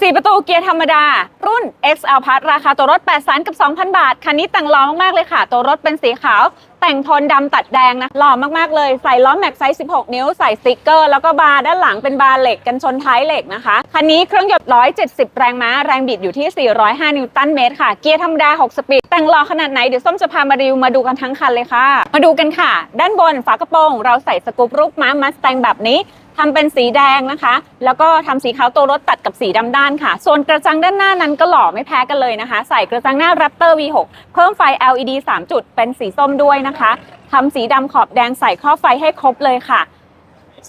4 ประตูเกียร์ธรรมดา รุ่น XL Plus ราคาตัวรถ 8 0 0 0 กับ 2,000 บาท คันนี้แต่งล้อมาก ๆ เลยค่ะ ตัวรถเป็นสีขาว แต่งโทนดำตัดแดงนะหล่อมากๆเลยใส่ล้อแม็กไซส์ 16 นิ้วใส่สติกเกอร์ แล้วก็บาร์ด้านหลังเป็นบาร์เหล็กกันชนท้ายเหล็กนะคะ คันนี้เครื่องยนต์170 แรงม้า แรงบิดอยู่ที่ 405 นิวตันเมตรค่ะ เกียร์ธรรมดา 6 สปีด แต่งหล่อขนาดไหน เดี๋ยวส้มจะพามารีวิวมาดูกันทั้งคันเลยค่ะ มาดูกันค่ะ ด้านบนฝากระโปรง เราใส่สกูปรูปม้ามัสแตงแบบนี้ทำเป็นสีแดงนะคะ แล้วก็ทำสีขาวตัวรถตัดกับสีดำด้านค่ะ ส่วนกระจังด้านหน้านั้นก็หล่อไม่แพ้กันเลยนะคะ ใส่กระจังหน้า Raptor V6 เพิ่มไฟ LED 3 จุดเป็นสีส้มด้วยนะคะทำสีดำขอบแดงใส่ข้อไฟให้ครบเลยค่ะ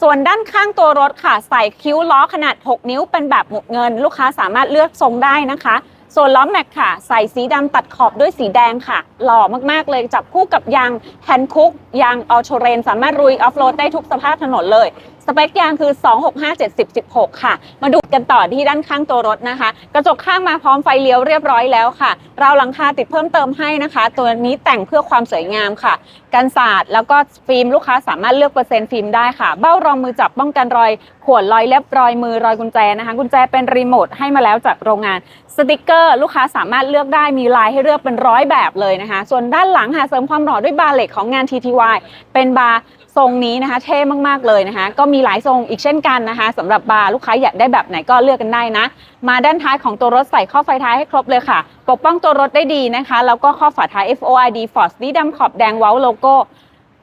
ส่วนด้านข้างตัวรถค่ะใส่คิ้วล้อขนาด 6 นิ้วเป็นแบบหมุดเงิน ลูกค้าสามารถเลือกทรงได้นะคะ ส่วนล้อแม็กค่ะ ใส่สีดำตัดขอบด้วยสีแดงค่ะ หล่อมากๆเลยจับคู่กับยางแฮนคุกยางออโชเรน สามารถรุยออฟโรดได้ทุกสภาพถนนเลยสเปคยางคือ 265 70 16 ค่ะ มาดูกันต่อที่ด้านข้างตัวรถนะคะ กระจกข้างมาพร้อมไฟเลี้ยวเรียบร้อยแล้วค่ะราวหลังคาติดเพิ่มเติมให้นะคะ ตัวนี้แต่งเพื่อความสวยงามค่ะ กันศาสตร์แล้วก็ฟิล์มลูกค้าสามารถเลือกเปอร์เซ็นต์ฟิล์มได้ค่ะ เบ้ารองมือจับป้องกันรอยข่วนรอยเล็บรอยมือรอยกุญแจนะคะ กุญแจเป็นรีโมทให้มาแล้วจากโรงงาน สติกเกอร์ ลูกค้าสามารถเลือกได้มีลายให้เลือกเป็นร้อยแบบเลยนะคะ ส่วนด้านหลังค่ะเสริมความหล่อด้วยบาร์เหล็กของงาน TTY เป็นบาร์ทรงนี้นะคะ เท่มากๆเลยนะคะก็มีหลายทรงอีกเช่นกันนะคะสำหรับบาร์ลูกค้าอยากได้แบบไหนก็เลือกกันได้นะ มาด้านท้ายของตัวรถใส่ข้อไฟท้ายให้ครบเลยค่ะ ปกป้องตัวรถได้ดีนะคะ แล้วก็ข้อฝาท้าย FORD Ford สีดำขอบแดงเว้าโลโก้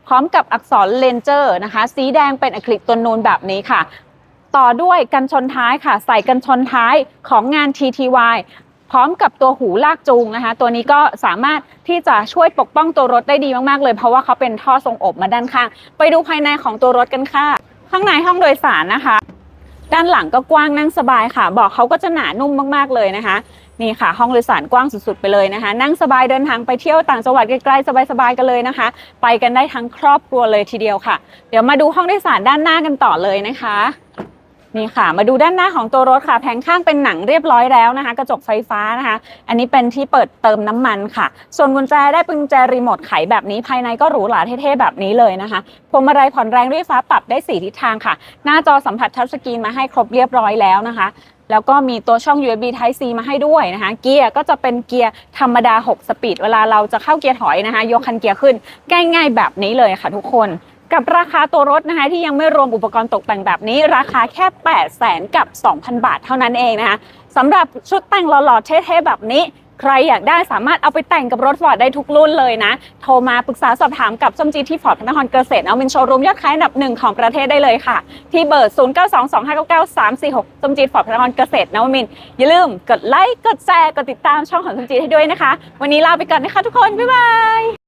พร้อมกับอักษรเลนเจอร์นะคะ สีแดงเป็นอะคริลิกตัวนูนแบบนี้ค่ะ ต่อด้วยกันชนท้ายค่ะ ใส่กันชนท้ายของงาน TTY พร้อมกับตัวหูลากจูงนะคะ ตัวนี้ก็สามารถที่จะช่วยปกป้องตัวรถได้ดีมากๆเลย เพราะว่าเขาเป็นท่อทรงอบมาด้านข้าง ไปดูภายในของตัวรถกันค่ะ ข้างในห้องโดยสารนะคะ ด้านหลังก็กว้างนั่งสบายค่ะ บอกเขาก็จะหนานุ่มมากๆเลยนะคะ นี่ค่ะ ห้องโดยสารกว้างสุดๆไปเลยนะคะ นั่งสบายเดินทางไปเที่ยวต่างจังหวัดไกลๆสบายๆกันเลยนะคะ ไปกันได้ทั้งครอบครัวเลยทีเดียวค่ะ เดี๋ยวมาดูห้องโดยสารด้านหน้ากันต่อเลยนะคะ นี่ค่ะ มาดูด้านหน้าของตัวรถค่ะ แผงข้างเป็นหนังเรียบร้อยแล้วนะคะ กระจกไฟฟ้านะคะ อันนี้เป็นที่เปิดเติมน้ำมันค่ะ ส่วนกุญแจได้เป็นกุญแจรีโมทไขแบบนี้ภายในก็หรูหราเท่ๆแบบนี้เลยนะคะพวงมาลัยผ่อนแรงด้วยฟ้าปรับได้สีทิศทางค่ะ หน้าจอสัมผัสทัชสกรีนมาให้ครบเรียบร้อยแล้วนะคะแล้วก็มีตัวช่อง USB Type C มาให้ด้วยนะคะ เกียร์ก็จะเป็นเกียร์ธรรมดา 6 สปีด เวลาเราจะเข้าเกียร์ถอยนะคะ ยกคันเกียร์ขึ้น ง่ายๆแบบนี้เลยค่ะทุกคน กับราคาตัวรถนะคะที่ยังไม่รวมอุปกรณ์ตกแต่งแบบนี้ ราคาแค่ 8 0 0แสนกับ 2,000 บาทเท่านั้นเองนะคะสำหรับชุดแต่งหล่อๆเท่ๆแบบนี้ ใครอยากได้สามารถเอาไปแต่งกับรถฟอร์ดได้ทุกรุ่นเลยนะ โทรมาปรึกษาสอบถามกับส้มจีที่ฟอร์ดพระนครเกษตรเอามินโชว์รูมยอดขายอันดับหนึ่งของประเทศได้เลยค่ะ ที่เบอร์0 9 2 2 5 9 9 3 4 6ส้มจีฟอร์ดพระนครเกษตรนวมินอย่าลืมกดไลค์กดแชร์กดติดตามช่องของส้มจีให้ด้วยนะคะ วันนี้ลาไปก่อนนะคะทุกคนบ๊ายบาย